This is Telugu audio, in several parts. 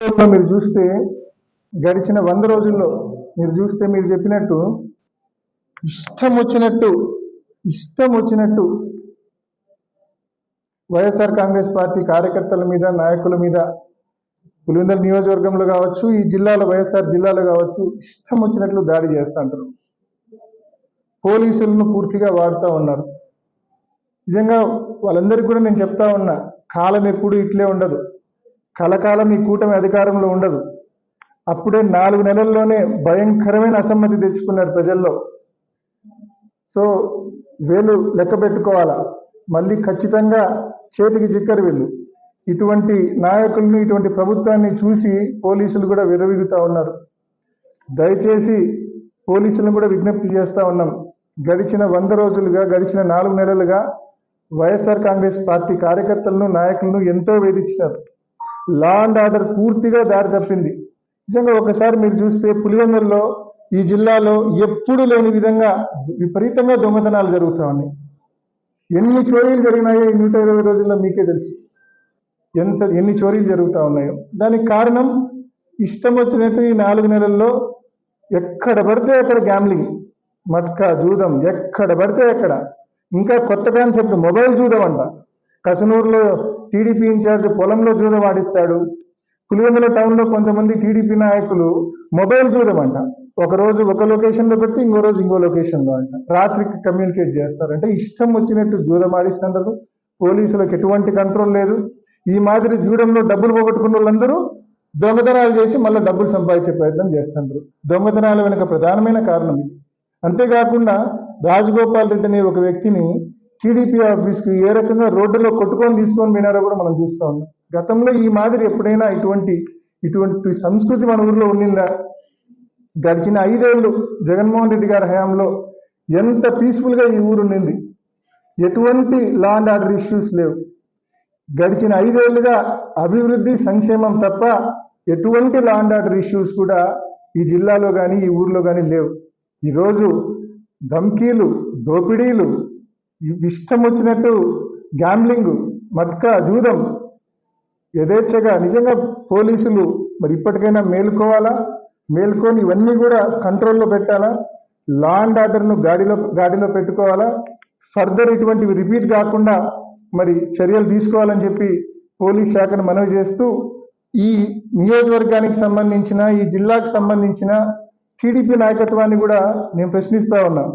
మీరు చూస్తే గడిచిన వంద రోజుల్లో మీరు చూస్తే మీరు చెప్పినట్టు ఇష్టం వచ్చినట్టు ఇష్టం వచ్చినట్టు వైఎస్ఆర్ కాంగ్రెస్ పార్టీ కార్యకర్తల మీద నాయకుల మీద పులివెందుల నియోజకవర్గంలో కావచ్చు ఈ జిల్లాలో వైఎస్ఆర్ జిల్లాలో కావచ్చు ఇష్టం వచ్చినట్లు దాడి చేస్తుంటారు పోలీసులను పూర్తిగా వాడుతూ ఉన్నారు. నిజంగా వాళ్ళందరికీ కూడా నేను చెప్తా ఉన్నా కాలం ఎప్పుడు ఇట్లే ఉండదు. కలకాలం ఈ కూటమి అధికారంలో ఉండదు. అప్పుడే నాలుగు నెలల్లోనే భయంకరమైన అసమ్మతి తెచ్చుకున్నారు ప్రజల్లో. సో వీళ్ళు లెక్క పెట్టుకోవాలా? మళ్ళీ ఖచ్చితంగా చేతికి చిక్కరు వీళ్ళు. ఇటువంటి నాయకులను ఇటువంటి ప్రభుత్వాన్ని చూసి పోలీసులు కూడా విరవిగుతూ ఉన్నారు. దయచేసి పోలీసులను కూడా విజ్ఞప్తి చేస్తూ ఉన్నాం. గడిచిన వంద రోజులుగా గడిచిన నాలుగు నెలలుగా వైఎస్ఆర్ కాంగ్రెస్ పార్టీ కార్యకర్తలను నాయకులను ఎంతో వేధించినారు. లా అండ్ ఆర్డర్ పూర్తిగా దారి తప్పింది. నిజంగా ఒకసారి మీరు చూస్తే పులివెందుల్లో ఈ జిల్లాలో ఎప్పుడు లేని విధంగా విపరీతంగా దొంగతనాలు జరుగుతా ఉన్నాయి. ఎన్ని చోరీలు జరిగినాయో ఈ నూట ఇరవై రోజుల్లో మీకే తెలుసు. ఎంత ఎన్ని చోరీలు జరుగుతూ ఉన్నాయో. దానికి కారణం ఇష్టం వచ్చినట్టు ఈ నాలుగు నెలల్లో ఎక్కడ పడితే అక్కడ గ్యామ్లింగ్ మట్కా జూదం ఎక్కడ పడితే అక్కడ. ఇంకా కొత్త కాన్సెప్ట్ మొబైల్ జూదం అంట. కసనూరులో టీడీపీ ఇన్ఛార్జ్ పొలంలో జూదం ఆడిస్తాడు. పులివెందుల టౌన్లో కొంతమంది టీడీపీ నాయకులు మొబైల్ జూదం అంట ఒక రోజు ఒక లొకేషన్లో పెడితే ఇంకో రోజు ఇంకో లొకేషన్లో అంట. రాత్రికి కమ్యూనికేట్ చేస్తారు. అంటే ఇష్టం వచ్చినట్టు జూదం ఆడిస్తుంటారు. పోలీసులకు ఎటువంటి కంట్రోల్ లేదు. ఈ మాదిరి జూడంలో డబ్బులు పోగొట్టుకున్న వాళ్ళందరూ దొంగతనాలు చేసి మళ్ళీ డబ్బులు సంపాదించే ప్రయత్నం చేస్తుంటారు. దొంగతనాల వెనుక ప్రధానమైన కారణం ఇది. అంతేకాకుండా రాజగోపాల్ రెడ్డి అనే ఒక వ్యక్తిని టీడీపీ ఆఫీస్కి ఏ రకంగా రోడ్డులో కొట్టుకొని తీసుకొని పోయినారో కూడా మనం చూస్తా ఉన్నాం. గతంలో ఈ మాదిరి ఎప్పుడైనా ఇటువంటి ఇటువంటి సంస్కృతి మన ఊర్లో ఉండిందా? గడిచిన ఐదేళ్ళు జగన్మోహన్ రెడ్డి గారి హయాంలో ఎంత పీస్ఫుల్గా ఈ ఊరు ఉండింది? ఎటువంటి లా అండ్ ఆర్డర్ ఇష్యూస్ లేవు. గడిచిన ఐదేళ్ళుగా అభివృద్ధి సంక్షేమం తప్ప ఎటువంటి లా అండ్ ఆర్డర్ ఇష్యూస్ కూడా ఈ జిల్లాలో కానీ ఈ ఊర్లో కానీ లేవు. ఈరోజు ధమ్కీలు దోపిడీలు ఇష్టం వచ్చినట్టు గ్యాంబ్లింగ్ మట్క జూదం యథేచ్ఛగా నిజంగా పోలీసులు మరి ఇప్పటికైనా మేలుకోవాలా? మేల్కొని ఇవన్నీ కూడా కంట్రోల్లో పెట్టాలా? లా అండ్ ఆర్డర్ను గాడిలో గాడిలో పెట్టుకోవాలా? ఫర్దర్ ఇటువంటివి రిపీట్ కాకుండా మరి చర్యలు తీసుకోవాలని చెప్పి పోలీస్ శాఖను మనవి చేస్తూ ఈ నియోజకవర్గానికి సంబంధించిన ఈ జిల్లాకు సంబంధించిన టీడీపీ నాయకత్వాన్ని కూడా నేను ప్రశ్నిస్తా ఉన్నాను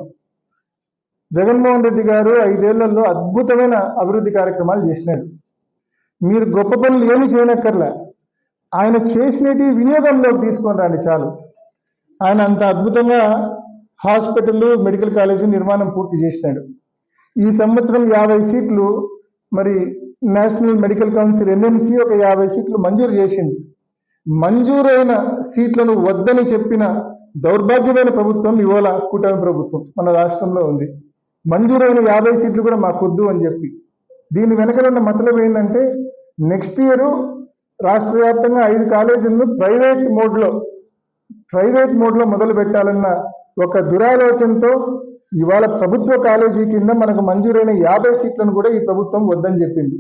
జగన్మోహన్ రెడ్డి గారు ఐదేళ్ళలో అద్భుతమైన అభివృద్ధి కార్యక్రమాలు చేసినాడు మీరు గొప్ప పనులు ఏమి చేయనక్కర్లే. ఆయన చేసినవి వినియోగంలోకి తీసుకొని రండి చాలు. ఆయన అంత అద్భుతంగా హాస్పిటల్ మెడికల్ కాలేజీ నిర్మాణం పూర్తి చేసినాడు. ఈ సంవత్సరం యాభై సీట్లు మరి నేషనల్ మెడికల్ కౌన్సిల్ ఎన్ఎంసి ఒక యాభై సీట్లు మంజూరు చేసింది. మంజూరైన సీట్లను వద్దని చెప్పిన దౌర్భాగ్యమైన ప్రభుత్వం ఇవాళ కూటమి ప్రభుత్వం మన రాష్ట్రంలో ఉంది. మంజూరైన యాభై సీట్లు కూడా మాకొద్దు అని చెప్పి. దీని వెనకనున్న మతలం ఏంటంటే నెక్స్ట్ ఇయర్ రాష్ట్ర వ్యాప్తంగా ఐదు కాలేజీలను ప్రైవేట్ మోడ్లో ప్రైవేట్ మోడ్లో మొదలు పెట్టాలన్న ఒక దురాలోచనతో ఇవాళ ప్రభుత్వ కాలేజీ కింద మనకు మంజూరైన యాభై సీట్లను కూడా ఈ ప్రభుత్వం వద్దని చెప్పింది.